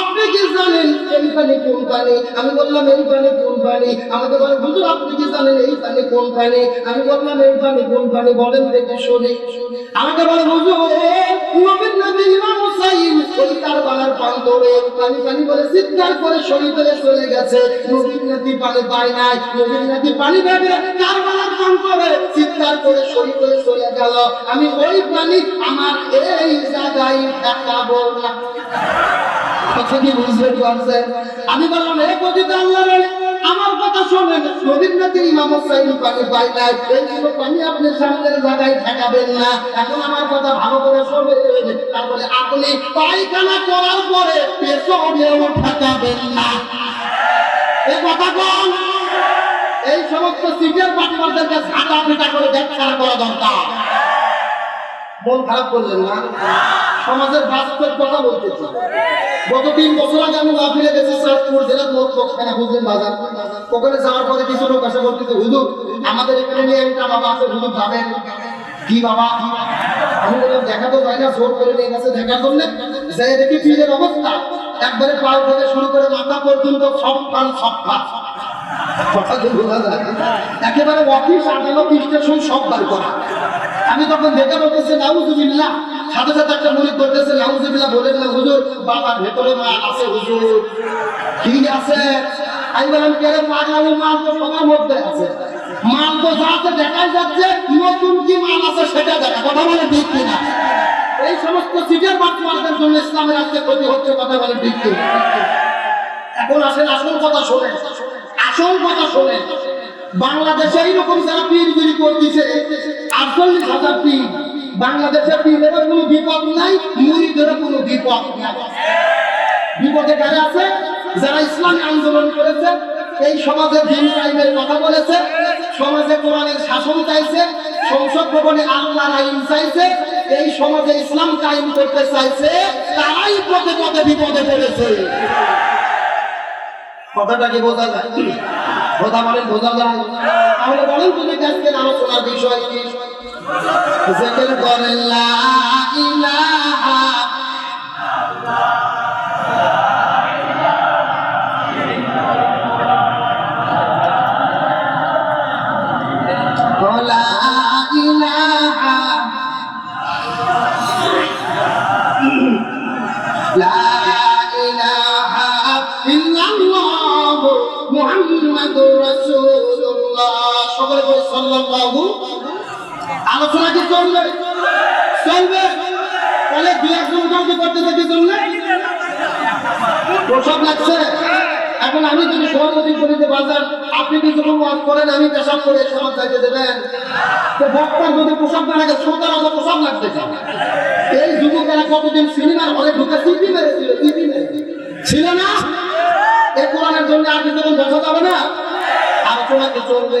আপনি কি জানেন এই পানি কোন পানি? আমি বললাম এই পানি কোন পানি? আমাকে বলে, হুজুর, আপনি কি জানেন এই পানি কোন পানি? আমি বললাম, এই পানি কোন পানি? বলেন দেখে শুনি। আমাকে বলে, হুজুর চিৎকার করে গেল। আমি ওই পানি আমার এই জায়গায় দেখাবো না। কথা কি বুঝতে পারছেন আমি বললাম হে পতিত আল্লাহর আমার কথা শোনেন। রবীন্দ্রনাথের ইমাম সাইন পানি পাই নাই। এইগুলো পানি আপনি সামনের জায়গায় ঠেকাবেন না। এখন আমার কথা ভালো করে শোনেন। তারপরে আপনি পায়খানা করার পরে পেছনেও ঠেকাবেন না। এই কথা কোন। এই সমস্ত সিটের পাটিবারদেরকে ঝাঁটা পিটা করে দেখা করা দরকার। মন খারাপ করলেন না? সমাজের বাস্তব কথা বলতেছি। গত তিন বছর আগে আমি মাহফিলে গেছি, চাঁদপুর জেলার বাজার। ওখানে যাওয়ার পরে কিছু লোক আসে বলতেছে, হুজুর, আমাদের এখানে নিয়ে একটা বাবা আছে, হুজুর যাবেন। কি বাবা? আমি বললাম দেখা তো যায় না, জোর করে নিয়ে গেছে, দেখার জন্য। দেখি পীরের অবস্থা। একবারে পাও থেকে শুরু করে মাথা পর্যন্ত সব পান সব কথাগুলো একেবারে অফিস সব করা। আমি তখন দেখে বলতেছি, নাউজুবিল্লাহ সাথে সাথে একটা মনে করতেছে নাউজুবিল্লাহ, বলেন না, হুজুর, বাবার ভেতরে মা আছে, হুজুর। ঠিক আছে? বললাম কেন পাগলামি মাল তো সবার মধ্যে আছে। মাল তো যা আছে দেখাই যাচ্ছে, নতুন কি মাল আছে সেটা দেখা। কথা বলে ঠিক কিনা? এই সমস্ত সিটের বাচ্চাদের জন্য ইসলামের আজকে ক্ষতি হচ্ছে, কথা বলে ঠিক কিনা? এখন আসেন, আসল কথা শোনেন। আসল কথা শোনেন। বাংলাদেশে এইরকম যারা পীরগিরি করতেছে, আটচল্লিশ হাজার পীর। বাংলাদেশের পীরের কোনো বিপদ নাই মুড়িদের কোনো বিপদ নাই। বিপদে কারে আছে? যারা ইসলামী আন্দোলন করেছে, এই সমাজে দিন টাইমের কথা বলেছে, সমাজে কোরআনের শাসন চাইছে, সংসদ ভবনে আল্লাহর আইন চাইছে, এই সমাজে ইসলাম কায়েম করতে চাইছে, তারাই পথে পথে বিপদে পড়েছে। কথাটা কি বোঝা যায়? কথা বলেন, বোঝা যায়? তাহলে বলেন তুমি আজকের আলোচনার বিষয় কি? জিকির করেন লা ইলাহা আলোচনা কি চলবে? চলবে? তাহলে দুই একজন কাউকে করতে দেখি চলবে? প্রসব লাগছে। এখন আমি যদি সভাপতি করিতে বাজার, আপনি কিছু ওয়াজ করেন, আমি পেশাব করে সমাজ চাইতে দেবেন? তো বক্তার যদি পোশাক না লাগে শ্রোতার অত পোশাক লাগতে চায় এই যুবকেরা কতদিন সিনেমার হলে ঢুকে টিপি মেরেছিল টিপি মেরেছিল। ছিল না? এই কোরআনের জন্য আর কিছু কি চলবে।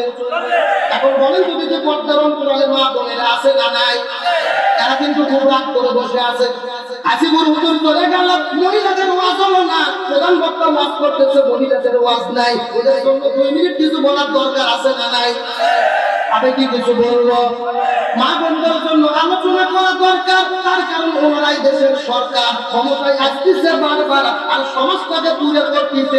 এখন বলেন তুমি যে পর্দার অন্তরালে মা বোনেরা আছে না নাই? এরা কিন্তু খুব করে বসে আছে। আসিবুর আমি কি কিছু বলব? মা বোনদের জন্য আলোচনা করা দরকার। তার কারণ ওনারাই দেশের সরকার। ক্ষমতায় আর সমাজটাকে দূরে করতেছে।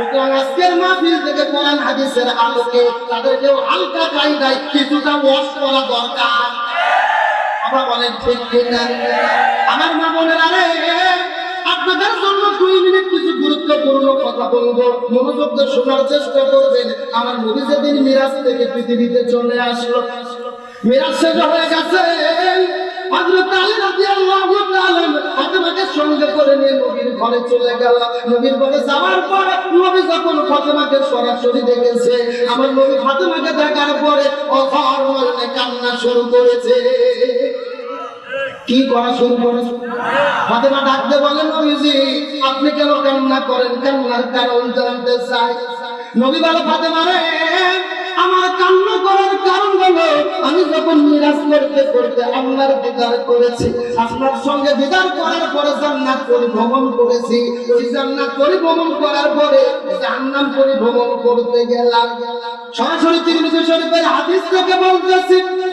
সুতরাং আজকের মাহফিল থেকে কোরআন হাদিসের আলোকে তাদেরকেও হালকা কিছুটা ওয়াশ করা দরকার। আমরা বলেন, ঠিক আমার মা বোনেরা রে, আপনাদের জন্য দুই মিনিট কিছু গুরুত্বপূর্ণ কথা বলব। মনোযোগ শোনার চেষ্টা করবেন। আমার নবী যেদিন মিরাজ থেকে পৃথিবীতে চলে আসলো, মিরাজ শেষ হয়ে গেছে। করে শুরু কি করা শুরু করেছে? ফাতেমা ডাকতে বলেন নবীজি, আপনি কেন কান্না করেন? কান্নার কারণ জানতে চাই। নবী বলে, ফাতেমা রে আমার কান্ন করার কারণ হলো, আমি যখন নিরাজ করতে করতে আপনার বিদার করেছি, আপনার সঙ্গে বিদার করার পরে জান্নাত পরিভ্রমণ করেছি। ওই জান্নাত পরিভ্রমণ করার পরে জান্নাম পরিভ্রমণ করতে গেলাম। সরাসরি তিনি শরীফের হাদিস থেকে বলতেছি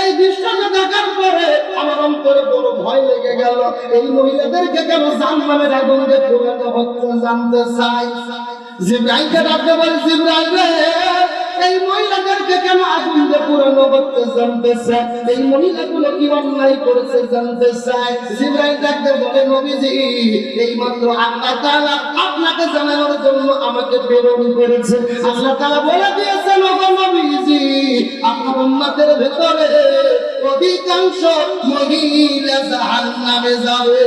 এই দৃশ্যটা দেখার পরে আমার অন্তরে বড় ভয় লেগে গেল। এই মহিলাদেরকে কেন জানলামের হচ্ছে জানতে চাই? ডাকতে বলে এই মহিলাদেরকে কেন আগুন পুরানো করতে জানতে এই মহিলাগুলো কি অন্যায় করেছে জানতে চায় জিব্রাইল ডাকতে বলে, নবীজি এই মাত্র আল্লাহ আপনাকে জানানোর জন্য আমাকে প্রেরণ করেছে। আল্লাহ তাআলা বলে দিয়েছেন, ওগো নবীজি উম্মতের ভেতরে অধিকাংশ মহিলা জাহান্নামে যাবে।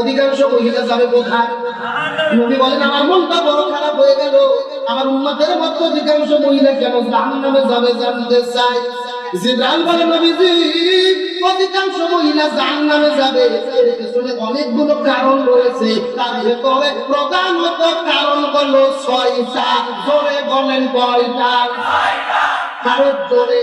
অধিকাংশ মহিলা যাবে কোথায়? নবী বলেন, আমার মনটা বড় খারাপ হয়ে গেল। আমার উম্মতের মধ্যে অধিকাংশ মহিলা কেন জাহান নামে যাবে জানতে চাই জিব্রাইল বলে নবীজি, অধিকাংশ মহিলা জাহান্নামে যাবে। এর পিছনে অনেকগুলো কারণ রয়েছে। তার প্রধানত কারণ হলো ছয়টা। জোরে বলেন কয়টা? জোরে।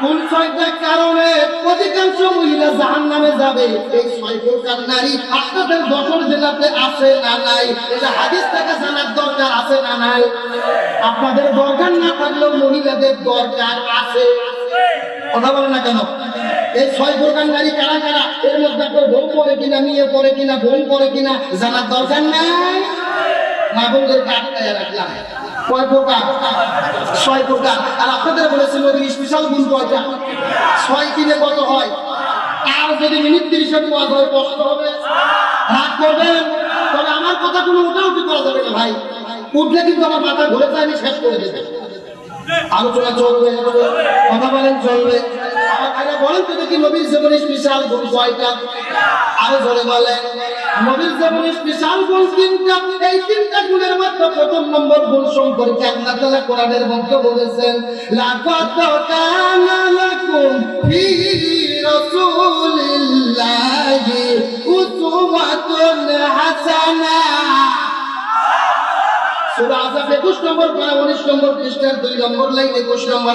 কোন ছয়টা কারণে অধিকাংশ মহিলা জাহান নামে যাবে? এই ছয় প্রকার নারী? আপনাদের দশর জেলাতে আছে না নাই? এটা হাদিস থেকে জানার দরকার আছে না নাই? আপনাদের দরকার না থাকলেও মহিলাদের দরকার আছে। কথা বলে না কেন? এই ছয় প্রকার কারা কারা? এর মধ্যে আপনার বোন পড়ে কিনা, মেয়ে পড়ে কিনা, বোন কিনা, জানার দরকার নাই? মা রাখলাম। আর স্পেশাল ছয় কিনে হয়? আর যদি মিনিট হবে। আমার কথা কোনো উঠে উঠে করা যাবে না ভাই। উঠলে কিন্তু আমার মাথা ঘুরে যায়, আমি শেষ করে দেবে। আলোচনা চলবে, কথা বলেন, চলবে। আমার ভাইরা বলেন তো দেখি নবীর জীবনে স্পেশাল গুণ কয়টা? আরও জোরে বলেন। নবীর জীবনে স্পেশাল গুণ তিনটা? এই তিনটা গুণের মধ্যে প্রথম নম্বর গুণ সম্পর্কে আল্লাহ কোরআনের মধ্যে বলেছেন লাকুম ফি রাসূলিল্লাহি উসওয়াতুন সূরা আযাব 21 নম্বর পারা 19 নম্বর পৃষ্ঠার 2 নম্বর লাইন 21 নম্বর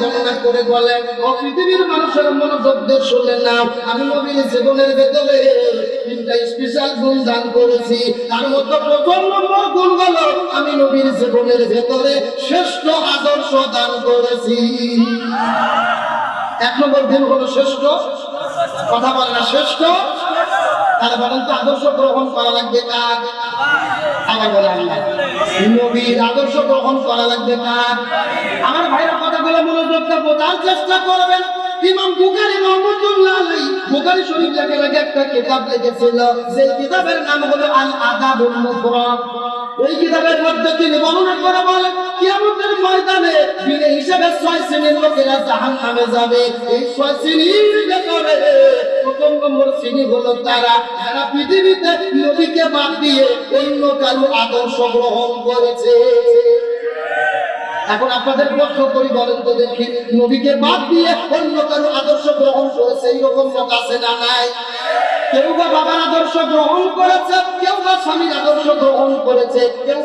জেনারেল করে। বলেন ও পৃথিবীর মানুষের আমি নবীর জীবনের ভেতরে স্পেশাল দান করেছি। প্রথম নম্বর আমি জীবনের ভেতরে শ্রেষ্ঠ আদর্শ দান করেছি। এক নম্বর গুণ হলো শ্রেষ্ঠ, কথা বলে না, শ্রেষ্ঠ তাহলে বলেন তো আদর্শ গ্রহণ করা লাগবে কার আবার বলে নবীর আদর্শ গ্রহণ করা লাগবে কার আমার ভাইরা কথাগুলো মনোযোগটা বোঝার চেষ্টা করবেন। ইমাম বুখারী রহমাতুল্লাহ আলাইহি, বুখারী শরীফ একটা কিতাব লিখেছিল, সেই কিতাবের নাম হলো আল আদাবুল এই কিতাবের মধ্যে তিনি বর্ণনা করে বলেন, কিয়ামতের ময়দানে দিনে হিসাবে ছয় শ্রেণির লোকেরা জাহান্নামে যাবে। এই ছয় শ্রেণির ভেতরে নবীকে বাদ দিয়ে অন্য কারও আদর্শ গ্রহণ করেছে। এখন আপনাদের প্রশ্ন করি, বলেন তো দেখি, নবীকে বাদ দিয়ে অন্য কারও আদর্শ গ্রহণ করেছে এইরকম লোক আছে না নাই? কেউ বাবার আদর্শ গ্রহণ করেছে, কেউ বা স্বামীর আদর্শ গ্রহণ করেছে, কেউ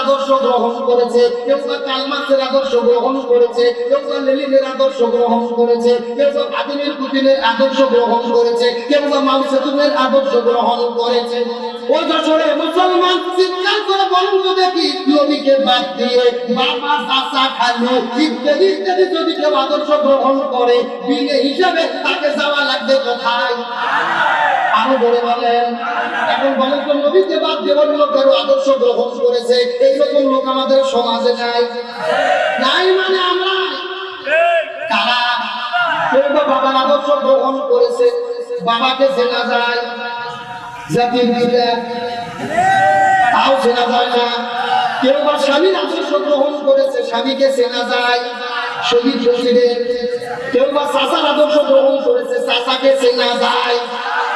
আদর্শ গ্রহণ করেছে, কেউ বা কেউ বা গ্রহণ করেছে, কেউ বা আদর্শ গ্রহণ করেছে, কেউ আদর্শ গ্রহণ করেছে। ও যশোরে মুসলমান চিৎকার করে বলুন তো দেখি, নবীকে বাদ দিয়ে বাবা, চাচা, খালু ইত্যাদি ইত্যাদি যদি কেউ আদর্শ গ্রহণ করে বিলে হিসাবে তাকে যাওয়া লাগবে কোথায়? আরও বলে বলেন। এখন বলেন তো, নবীকে বাদ অন্য কারও আদর্শ গ্রহণ করেছে, এইরকম লোক আমাদের সমাজে নাই। নাই মানে আমরা বা বাবার আদর্শ গ্রহণ করেছে, বাবাকে চেনা যায়, জাতির পিতা। তাও চেনা যায় না। কেউ বা স্বামীর আদর্শ গ্রহণ করেছে, স্বামীকে চেনা যায়, শহীদ প্রেসিডেন্ট কেউ বা চাচার আদর্শ গ্রহণ করেছে, চাচাকে চেনা যায়।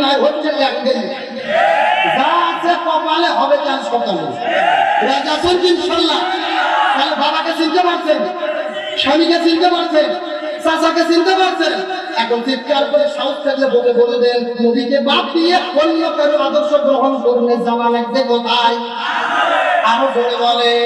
নাই, হচ্ছে কপালে হবে কাল সকালে। রাজা ইনশাল্লাহ তাহলে বাবাকে চিনতে পারছেন, স্বামীকে চিনতে পারছেন, চাচাকে চিনতে পারছেন। এখন চিৎকার করে সাহস থাকলে বলে বলবেন নদীকে বাদ দিয়ে অন্য কারও আদর্শ গ্রহণ করলে যাওয়া লাগবে কোথায়? আরও বলে অথচ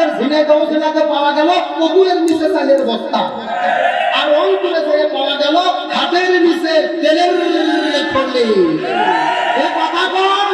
আপনাদের ঝিনাইদহ জেলাতে পাওয়া গেল কবুরের নিচে চালের বস্তা। আর রংপুরে ধরে পাওয়া গেল, হাতের নিচে তেলের ফলে এ কথা কম